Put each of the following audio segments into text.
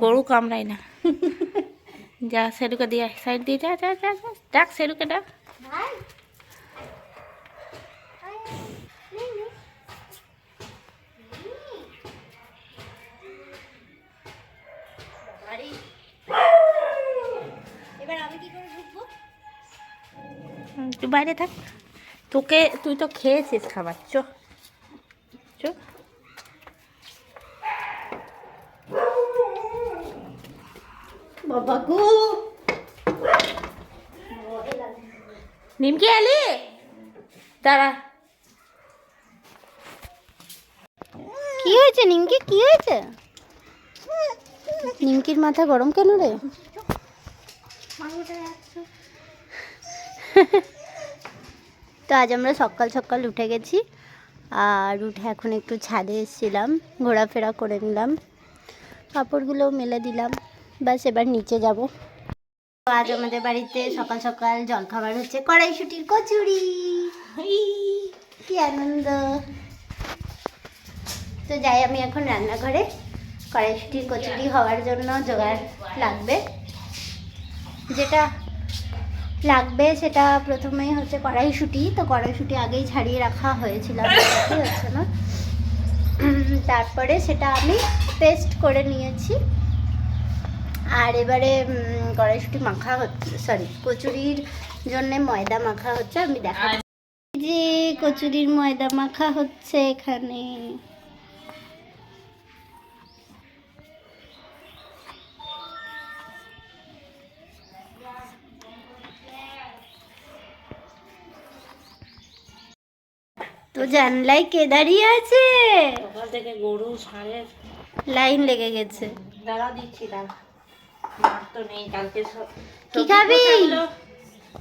গরু কামড়ায় না। যা সেলুকে দিয়ে সাইড দিয়ে যা যা যা। ডাক সেলুকে ডাক। তুই বাইরে থাক। তোকে, তুই তো খেয়েছিস খাবার, চ। বাবা গো নিমকি আলি? দাঁড়া। কি হয়েছে নিমকি? কি হয়েছে? নিমকির মাথা গরম কেন রে? তো আজ আমরা সকাল সকাল উঠে গেছি আর উঠে এখন একটু ছাদে এসেছিলাম ঘোরাফেরা করে নিলাম কাপড়গুলো মেলে দিলাম। ব্যাস এবার নিচে যাব। আজ আমাদের বাড়িতে সকাল সকাল জলখাবার হচ্ছে, কড়াইশুটির কচুরি। কি আনন্দ। তো যাই, আমি এখন রান্নাঘরে কড়াইশুটির কচুরি হওয়ার জন্য জোগাড় লাগবে। যেটা লাগবে সেটা প্রথমেই হচ্ছে কড়াইশুটি। তো কড়াইশুটি আগেই ছাড়িয়ে রাখা হয়েছিল হচ্ছে না। তারপরে সেটা আমি পেস্ট করে নিয়েছি। আর এবারে কড়াইশুটি মাখা হচ্ছে সরি কচুরির জন্য ময়দা মাখা হচ্ছে আমি দেখা যে কচুরির ময়দা মাখা হচ্ছে এখানে। তো জানলাই কে দাঁড়িয়ে আছে? সকাল থেকে গরু ষাঁড়ের লাইন লেগে গেছে। দাঁড়া দিচ্ছি দাঁড়া তো নেই কালকে সব কি খাবি?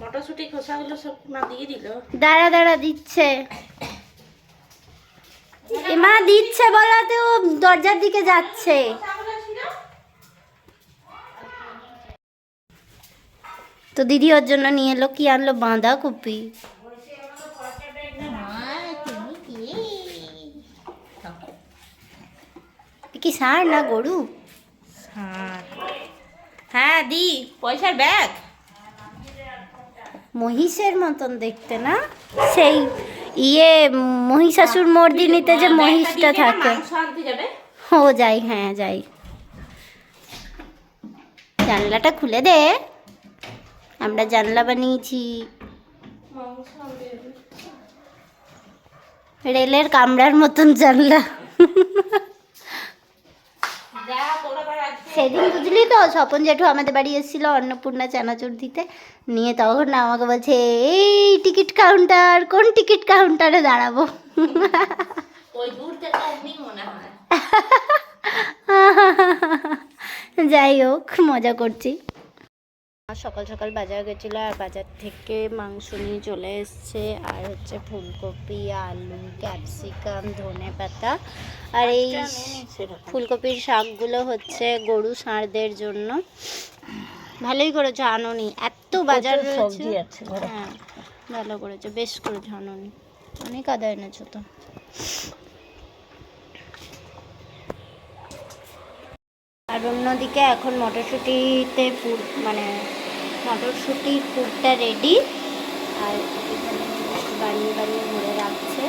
মটরশুটি খোসাগুলো সব মা দিয়ে দিল। দাঁড়া দাঁড়া দিচ্ছে। এমা দিচ্ছে বলাতে ও দরজার দিকে যাচ্ছে। তো দিদি ওর জন্য নিয়ে এলো কি আনলো? বাঁধাকপি। কি সার না গরু? হ্যাঁ হ্যাঁ দি পয়সার ব্যাগ। মহিষের মতন দেখতে না? সেই ইয়ে মহিষাসুর মর্দিনীতে যে মহিষটা থাকে। ও যাই হ্যাঁ যাই। জানলাটা খুলে দে। আমরা জানলা বানিয়েছি। রেলের কামড়ার মতন জানলা যা তোরা আবার আজকে সেদিন বুঝলি তো স্বপন জেঠু আমাদের বাড়ি এসেছিল অন্নপূর্ণা চানাচুর দিতে নিয়ে তখন আমাকে বলছে এই টিকিট কাউন্টার কোন টিকিট কাউন্টারে দাঁড়াবো? যাই হোক মজা করছি। সকাল সকাল বাজার গেছিল আর বাজার থেকে মাংস নিয়ে চলে এসছে। আর হচ্ছে ফুলকপি আলু ক্যাপসিকাম ধনে পাতা। আর এই ফুলকপির শাকগুলো হচ্ছে গরু ষাঁড়দের জন্য। ভালোই করেছ আননি। এত বাজার সবজি আছে হ্যাঁ ভালো করেছ। বেশ করেছ আননি। অনেক আদায় এনেছো তো। আর অন্যদিকে এখন মটরশুঁটিতে পুর মানে মটরশুঁটির পুরটা রেডি আর বানিয়ে বানিয়ে ভরে রাখছে।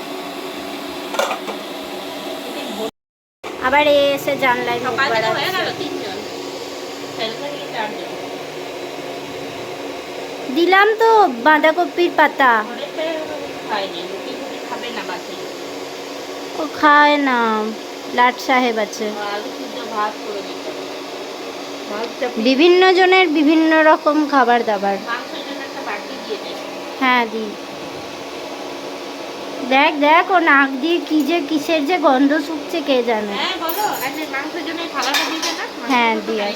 আবার এ এসে জানলায় মুখ দিলাম তো বাঁধাকপির পাতা। ঘরে ও খায় না লাট সাহেব আছে। ভাত করে বিভিন্ন জনের বিভিন্ন রকম খাবার দাবার। হ্যাঁ দি। দেখ দেখ ও নাক দিয়ে কি যে কিসের যে গন্ধ শুকছে কে জানে। হ্যাঁ হ্যাঁ।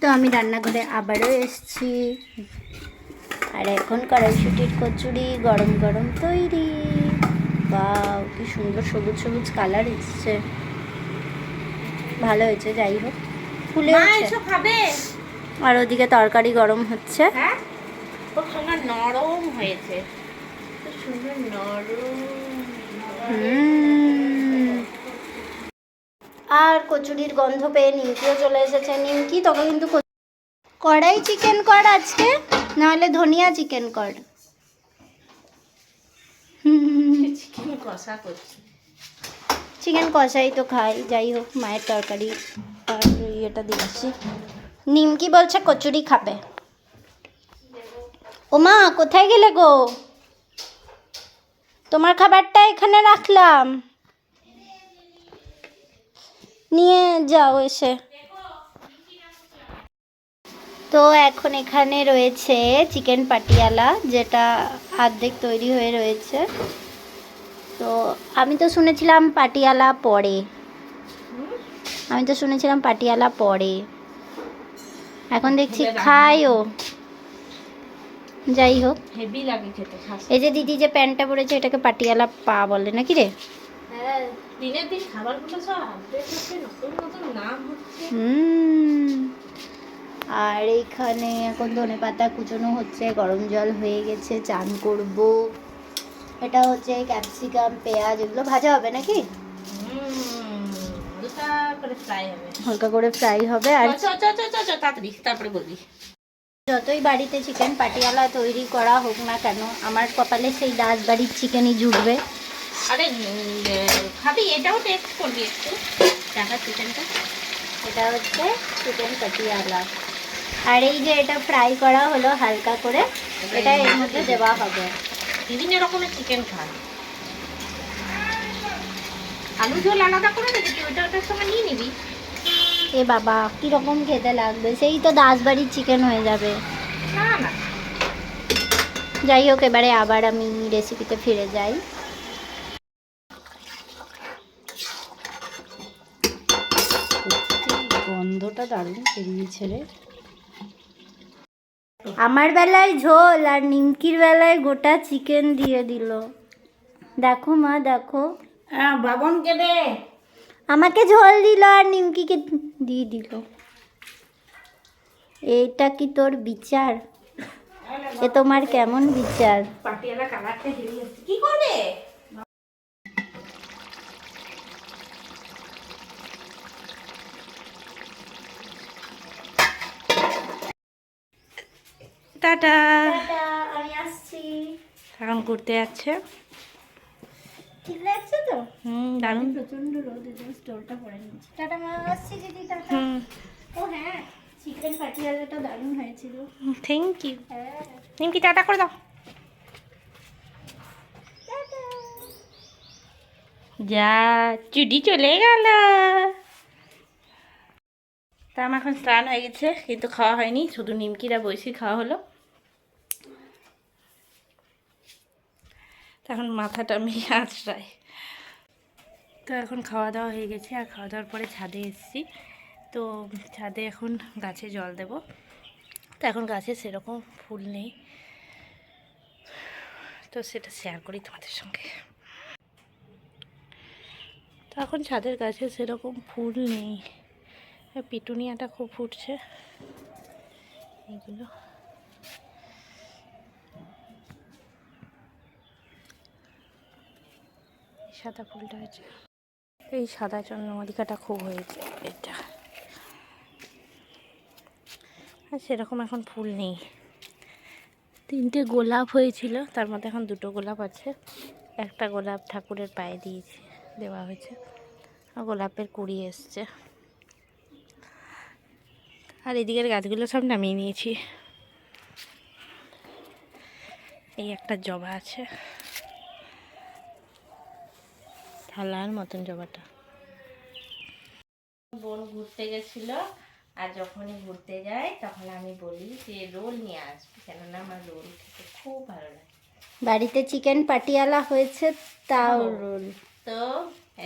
তো আমি রান্নাঘরে আবারও এসেছি। আর এখন কড়াইশুটির কচুরি গরম গরম তৈরি। বাও কি সুন্দর সবুজ সবুজ কালার এসছে। ভালো হয়েছে যাই হোক। ফুলে খাবে। আর ওদিকে তরকারি গরম হচ্ছে। হ্যাঁ? নরম হয়েছে। আর কচুরির গন্ধ পেয়ে নিমকিও চলে এসেছে। নিমকি তোকে কিন্তু কড়াই চিকেন কর আজকে নাহলে ধনিয়া চিকেন কর। চিকেন কষা করছি। চিকেন কষাই তো খাই, যাই হোক, মায়ের তরকারি আর ইয়েটা দিচ্ছি নিমকি বলছে কচুরি খাবে। ও মা কোথায় গেলে গো? তোমার খাবারটা এখানে রাখলাম। নিয়ে যাও এসে। তো এখন এখানে রয়েছে চিকেন পাটিয়ালা, যেটা অর্ধেক তৈরি হয়ে রয়েছে। তো আমি তো শুনেছিলাম পাটিয়ালা পরে আমি তো শুনেছিলাম পাটিয়ালা পরে এখন দেখছি খাইও যাই হোক। হেভি লাগে খেতে এই যে দিদি যে প্যান্টটা পরেছে এটাকে পাটিয়ালা পা বলে নাকি রে? হ্যাঁ দিনের দিন খাবারগুলো সব আপডেট হচ্ছে নতুন নতুন নাম হচ্ছে। হুম। আর এইখানে এখন ধনে পাতা কুচোনো হচ্ছে গরম জল হয়ে গেছে চান করব। এটা হচ্ছে ক্যাপসিকাম পেঁয়াজ এগুলো ভাজা হবে নাকি? হালকা করে ফ্রাই হবে। আর তারপরে বলবি। যতই বাড়িতে চিকেন পাটিয়ালা তৈরি করা হোক না কেন আমার কপালে সেই দাস বাড়ির চিকেনই জুটবে। আরে খাবি এটাও টেস্ট করবি একটু। চিকেনটা এটা হচ্ছে চিকেন পাটিয়ালা। আর এই যে এটা ফ্রাই করা হলো হালকা করে এটা এর মধ্যে দেওয়া হবে। বিভিন্ন রকমের চিকেন খান আলু ঝোল আলাদা করে রেখেছি ওইটা ওটার সঙ্গে নিয়ে নিবি। এ বাবা কীরকম খেতে লাগবে? সেই তো দাস বাড়ির চিকেন হয়ে যাবে। না না যাই হোক এবারে আবার আমি রেসিপিতে ফিরে যাই। গন্ধটা দারুণ বেরিয়েছে রে। আমার বেলায় ঝোল আর নিমকির বেলায় গোটা চিকেন দিয়ে দিল। দেখো মা দেখো। হ্যাঁ বাবনকে দে। আমাকে ঝোল দিল আর নিমকিকে দিয়ে দিল। এইটা কি তোর বিচার? এ তোমার কেমন বিচার? পাটিয়ালা কালারটা কি করবে? টাটা। আমি আসছি। এখন ঘুরতে যাচ্ছে। ঠিক লাগছে তো? হুম দারুণ। প্রচণ্ড রোদ এজন্য স্টোরটা পরে নিচ্ছি টাটা মা আসছি দিদি টাটা। ও হ্যাঁ চিকেন পাটিয়ালাটা দারুণ হয়েছিল। থ্যাংক ইউ হ্যাঁ। নিমকি টাটা করে দাও। যা চুটি চলে গেল। তা আমার এখন স্নান হয়ে গেছে কিন্তু খাওয়া হয়নি শুধু নিমকিরা বসি খাওয়া হলো। তো এখন মাথাটা আমি আঁচড়াই তো এখন খাওয়া দাওয়া হয়ে গেছে, আর খাওয়া দাওয়ার পরে ছাদে এসেছি। তো ছাদে এখন গাছে জল দেব। তো এখন গাছে সেরকম ফুল নেই। তো সেটা শেয়ার করি তোমাদের সঙ্গে। তো এখন ছাদের গাছে সেরকম ফুল নেই। পিটুনিয়াটা খুব ফুটছে। এইগুলো। সাদা ফুলটা আছে এই সাদা চন্দ্রমল্লিকাটা খুব হয়েছে, এটা। আর সেরকম এখন ফুল নেই। তিনটে গোলাপ হয়েছিল, তার মধ্যে এখন দুটো গোলাপ আছে। একটা গোলাপ ঠাকুরের পায়ে দিয়েছি, দেওয়া হয়েছে। আর গোলাপের কুড়ি এসছে। আর এদিকের গাছগুলো সব নামিয়ে নিয়েছি। এই একটা জবা আছে। থালার মতন জবাটা। বোন ঘুরতে গেছিল আর যখনই ঘুরতে যায় তখন আমি বলি যে রোল নিয়ে আসবি। কেননা আমার রোল খেতে খুব ভালো লাগে। বাড়িতে চিকেন পাটিয়ালা হয়েছে তাও রোল। তো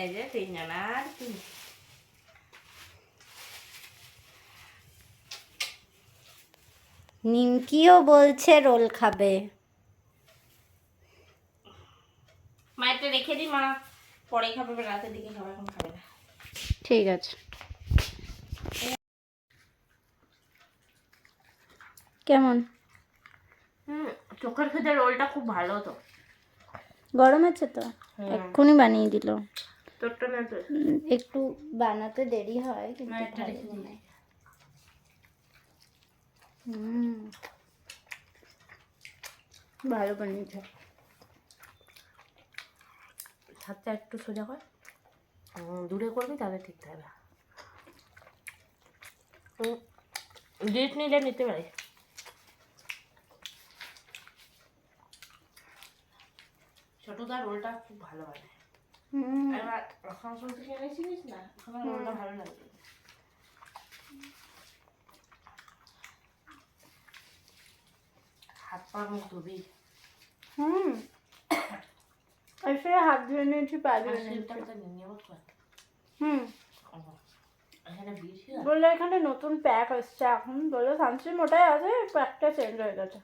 এই যে তিনজন আর তিন নিমকিও বলছে রোল খাবে মায়েরটা রেখে দিই মা পরে খাবে বা রাতের দিকে খাবে এখন খাবে না। ঠিক আছে। কেমন? হুম চোখের খেতে রোলটা খুব ভালো তো। গরম আছে তো? এক্ষুনি বানিয়ে দিল। একটু বানাতে দেরি হয় কিন্তু। হুম। ভালো বানিয়েছে। হাতটা একটু সোজা কর। দূরে করবি তাহলে ঠিক থাকবে। ডিট নিলে নিতে পারিস। ছোটদার রোলটা খুব ভালো বানায়। আসানসোল থেকে এনেছিলিস না? ওখানে রোলটা ভালো লাগবে হাত পা মুখ ধুবি। হুম। হাত ধুয়ে নিয়েছি পা ধুয়ে নিয়েছি? হুম। বলল এখানে নতুন প্যাক এসছে এখন। বলল সানস্ক্রিন ওটাই আছে প্যাকটা চেঞ্জ হয়ে গেছে।